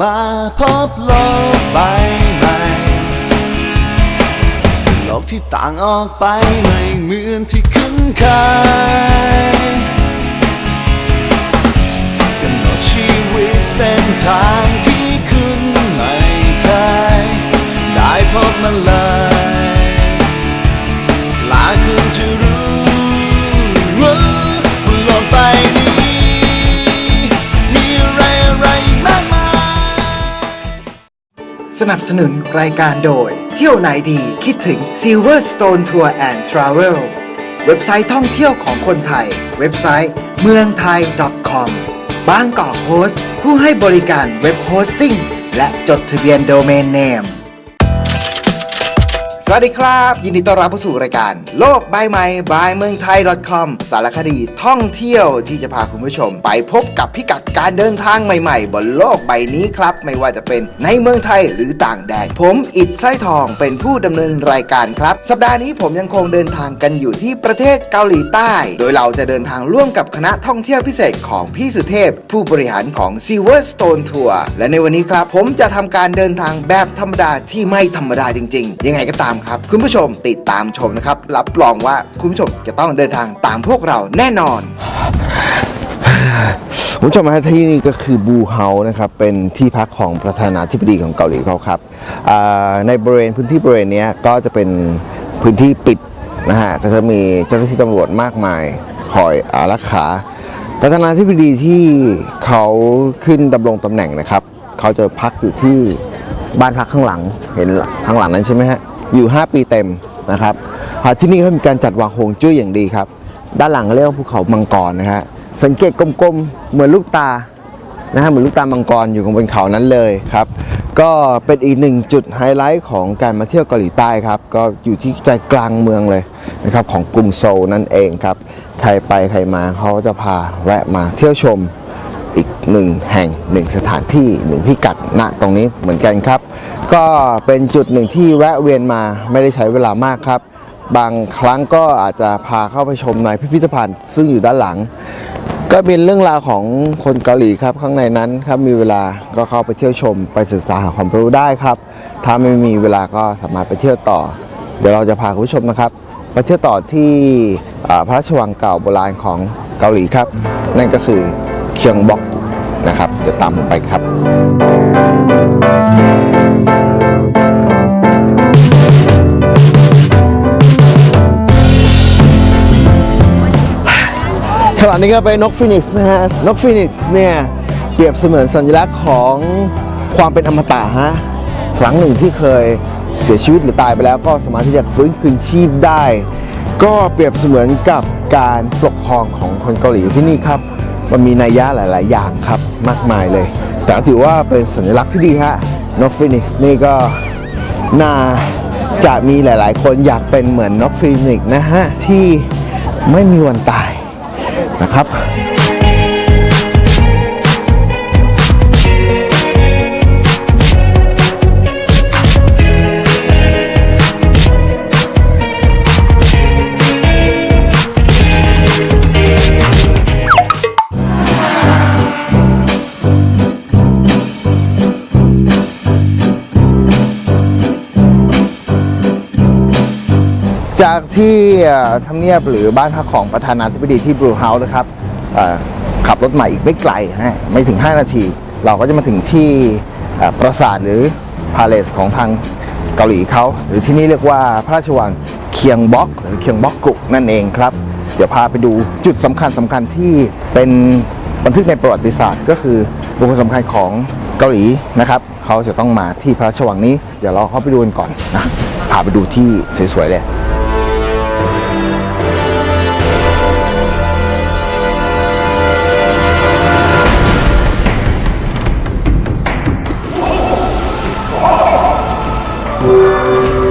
มาพบโลกใบใหม่ โลกที่ต่างออกไปไม่เหมือนที่คุ้นเคยกำหนดชีวิตเส้นทางที่คุณไม่เคยได้พบมันเลย นับสนุนรายการโดย เที่ยวไหนดีคิดถึง Silverstone Tour and Travel เว็บไซต์ท่องเที่ยวของคนไทย เว็บไซต์เมืองไทย .com บางกอกโฮสต์ผู้ให้บริการเว็บโฮสติ้งและจดทะเบียนโดเมนเนม สวัสดีครับ ยินดีต้อนรับเข้าสู่รายการ โลกใบใหม่บายเมืองไทย .com สารคดีท่องเที่ยวที่จะพาคุณผู้ชม ไปพบกับพิกัดการเดินทางใหม่ๆ บนโลกใบนี้ครับ ไม่ว่าจะเป็นในเมืองไทยหรือต่างแดน ผมอิดไส้ทองเป็นผู้ดำเนินรายการครับ สัปดาห์นี้ผมยังคงเดินทางกันอยู่ที่ประเทศเกาหลีใต้ โดยเราจะเดินทางร่วมกับคณะท่องเที่ยวพิเศษของพี่สุเทพ ผู้บริหารของ Silverstone Tour และในวันนี้ครับ ผมจะทำการเดินทางแบบธรรมดาที่ไม่ธรรมดาจริง ๆ ยังไงก็ตามครับ คุณผู้ชมติดตามชมนะครับ รับรองว่าคุณผู้ชมจะต้องเดินทางตามพวกเราแน่นอนคุณผู้ชมฮะที่นี่ก็คือบูเฮานะครับเป็นที่พักของประธานาธิบดีของเกาหลีเขาครับในบริเวณพื้นที่บริเวณนี้ก็จะเป็นพื้นที่ปิดนะฮะก็จะมีเจ้าหน้าที่ตำรวจมากมายคอยอารักขา ประธานาธิบดีที่เขาขึ้นดำรงตำแหน่งนะครับ เขาจะพักอยู่ที่บ้านพักข้างหลังเห็นข้างหลังนั้นใช่ไหมฮะ อยู่ 5 ปีเต็มนะครับที่นี่เขามีการจัดวางฮงจุ้ยอย่างดีครับ ด้านหลังเรียกว่าภูเขามังกรนะฮะสังเกตกลมๆ เหมือนลูกตานะฮะเหมือนลูกตามังกรอยู่บนเขานั้นเลยครับ ก็เป็นอีกหนึ่งจุดไฮไลท์ของการมาเที่ยวเกาหลีใต้ครับ ก็อยู่ที่ใจกลางเมืองเลยนะครับของกรุงโซลนั่นเองครับ ใครไปใครมาเขาจะพาแวะมาเที่ยวชมอีกหนึ่งแห่งหนึ่งสถานที่หนึ่งพิกัดณตรงนี้เหมือนกันครับ ก็เป็นจุดหนึ่งที่แวะเวียนมาไม่ได้ใช้เวลามากครับ บางครั้งก็อาจจะพาเข้าไปชมในพิพิธภัณฑ์ซึ่งอยู่ด้านหลัง ก็เป็นเรื่องราวของคนเกาหลีครับ ข้างในนั้นครับมีเวลาก็เข้าไปเที่ยวชม ไปศึกษาหาความรู้ได้ครับ ถ้าไม่มีเวลาก็สามารถไปเที่ยวต่อ เดี๋ยวเราจะพาคุณผู้ชมนะครับไปเที่ยวต่อที่พระราชวังเก่าโบราณของเกาหลีครับ นั่นก็คือเคียงบ็อกนะครับเดี๋ยวตามผมไปครับ ขณะนี้ก็เป็นนกฟินิกซ์นะฮะ นกฟินิกซ์เนี่ย เปรียบเสมือนสัญลักษณ์ของความเป็นอมตะฮะ ครั้งหนึ่งที่เคยเสียชีวิตหรือตายไปแล้วก็สามารถที่จะฟื้นคืนชีพได้ ก็เปรียบเสมือนกับการปกครองของคนเกาหลีที่นี่ครับ มันมีนัยยะหลาย ๆ อย่างครับมากมายเลย แต่ถือว่าเป็นสัญลักษณ์ที่ดีฮะ นกฟินิกซ์นี่ก็น่าจะมีหลาย ๆ คนอยากเป็นเหมือนนกฟินิกซ์นะฮะที่ไม่มีวันตาย นะครับ จากที่ทำเนียบหรือบ้านพักของประธานาธิบดีที่บรูเฮาส์นะครับขับรถมาอีกไม่ไกลนะไม่ถึง 5 นาที เราก็จะมาถึงที่ปราสาทหรือพาเลสของทางเกาหลีเขาหรือที่นี่เรียกว่าพระราชวังเคียงบ็อกหรือเคียงบ็อกกุกนั่นเองครับ เดี๋ยวพาไปดูจุดสำคัญสำคัญที่เป็นบันทึกในประวัติศาสตร์ ก็คือบุคคลสำคัญของเกาหลีนะครับเขาจะต้องมาที่พระราชวังนี้ เดี๋ยวเราเข้าไปดูกันก่อนนะพาไปดูที่สวยๆเลย ค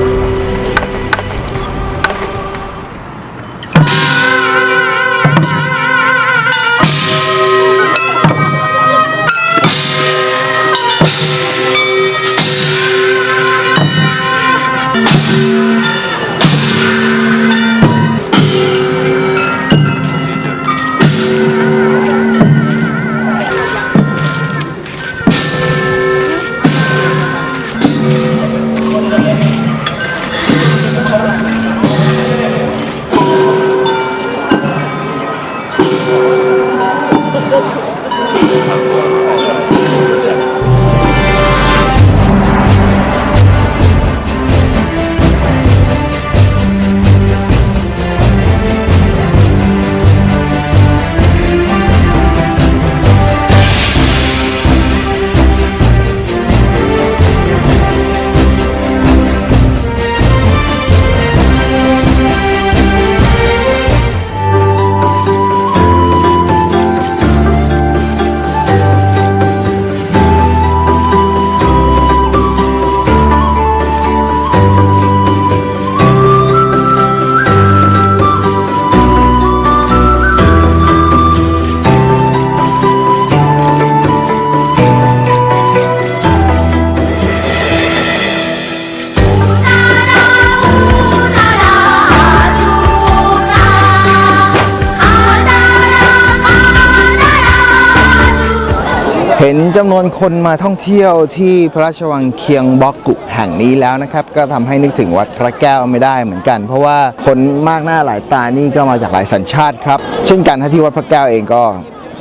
ห็นจำนวนคนมาท่องเที่ยวที่พระราชวังเคียงบ็อกกุแห่งนี้แล้วนะครับ ก็ทำให้นึกถึงวัดพระแก้วไม่ได้เหมือนกัน เพราะว่าคนมากหน้าหลายตานี่ก็มาจากหลายสัญชาติครับ เช่นกันที่วัดพระแก้วเองก็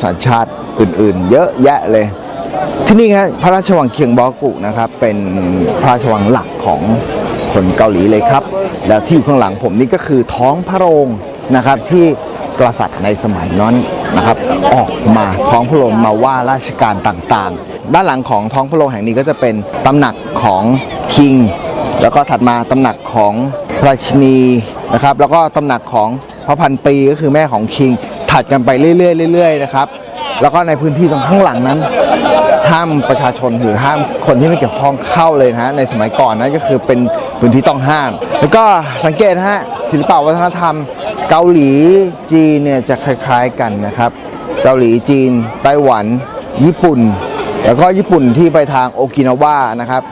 สัญชาติอื่น ๆ เยอะแยะเลย ที่นี่ครับพระราชวังเคียงบอกกุนะครับ เป็นพระราชวังหลักของคนเกาหลีเลยครับ แล้วที่อยู่ข้างหลังผมนี่ก็คือท้องพระโรงนะครับที่กษัตริย์ในสมัยนั้น นะครับออกมาท้องพระโรงมาว่าราชการต่างๆ ด้านหลังของท้องพระโรงแห่งนี้ก็จะเป็นตำหนักของคิง แล้วก็ถัดมาตำหนักของพระราชินีนะครับ แล้วก็ตำหนักของพระพันปีก็คือแม่ของคิง ถัดกันไปเรื่อยๆเรื่อยๆนะครับแล้วก็ในพื้นที่ตรงข้างหลังนั้น ห้ามประชาชนหรือห้ามคนที่ไม่เกี่ยวข้องเข้าเลยนะฮะในสมัยก่อนนะก็คือเป็นพื้นที่ต้องห้าม แล้วก็สังเกตนะฮะศิลปวัฒนธรรม เกาหลีจีนเนี่ยจะคล้าย ๆกันนะครับ เกาหลีจีนไต้หวัน ญี่ปุ่น แล้วก็ญี่ปุ่นที่ไปทางโอกินาวานะครับ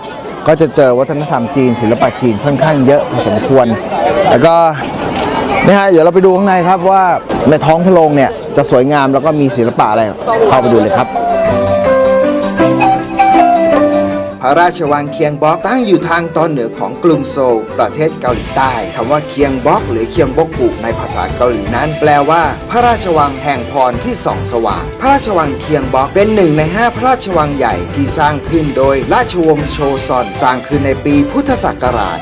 ก็จะเจอวัฒนธรรมจีน ศิลปะจีนค่อนข้างเยอะพอสมควร แล้วก็นะฮะเดี๋ยวเราไปดูข้างในครับว่าในท้องพระโรงเนี่ยจะสวยงามแล้วก็มีศิลปะอะไรเข้าไปดูเลยครับ ระราชวังเคียงบอกตั้งอยู่ทางตอนเหนือของกรุงโซล ประเทศเกาหลีใต้คำว่าเคียงบอกหรือเคียงบกกุในภาษาเกาหลีนั้น แปลว่า พระราชวังแห่งพรที่ส่องสว่าง พระราชวังเคียงบอกเป็นหนึ่งในห้าพระราชวังใหญ่ที่สร้างขึ้นโดยราชวงศ์โชซอน สร้างขึ้นในปีพุทธศักราช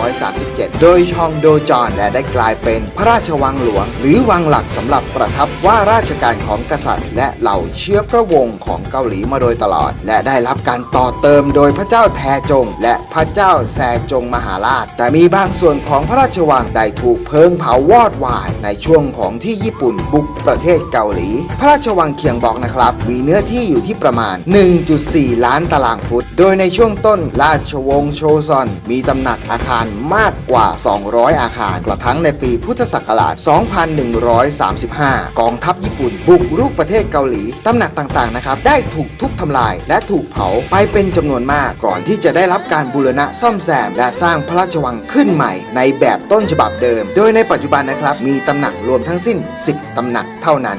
1937 โดยชองโดจอนและได้กลายเป็นพระราชวังหลวง หรือวังหลักสำหรับประทับว่าราชการของกษัตริย์ และเหล่าเชื้อพระวงศ์ของเกาหลีมาโดยตลอด และได้รับการต่อเติมโดยพระเจ้าแทจง และพระเจ้าแซจงมหาราช แต่มีบางส่วนของพระราชวังได้ถูกเพลิงเผาวอดวาย ในช่วงของที่ญี่ปุ่นบุกประเทศเกาหลี พระราชวังเคียงบอกนะครับ มีเนื้อที่อยู่ที่ประมาณ 1.4 ล้านตารางฟุต โดยในช่วงต้นราชวงศ์โชซอน มีตำหนักอาคารมากกว่า 200 อาคารกระทั่งในปีพุทธศักราช 2135 กองทัพญี่ปุ่นบุกรุกประเทศเกาหลีตำหนักต่างๆนะครับได้ถูกทุบทำลายและถูกเผาไปเป็นจำนวนมากก่อนที่จะได้รับการบูรณะซ่อมแซม และสร้างพระราชวังขึ้นใหม่ ในแบบต้นฉบับเดิม โดยในปัจจุบันนะครับ มีตำหนักรวมทั้งสิ้น 10 ตำหนักเท่านั้น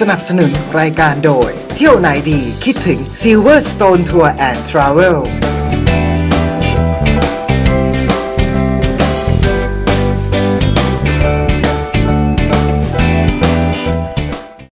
สนับสนุนรายการโดย เที่ยวไหนดีคิดถึง Silverstone Tour and Travel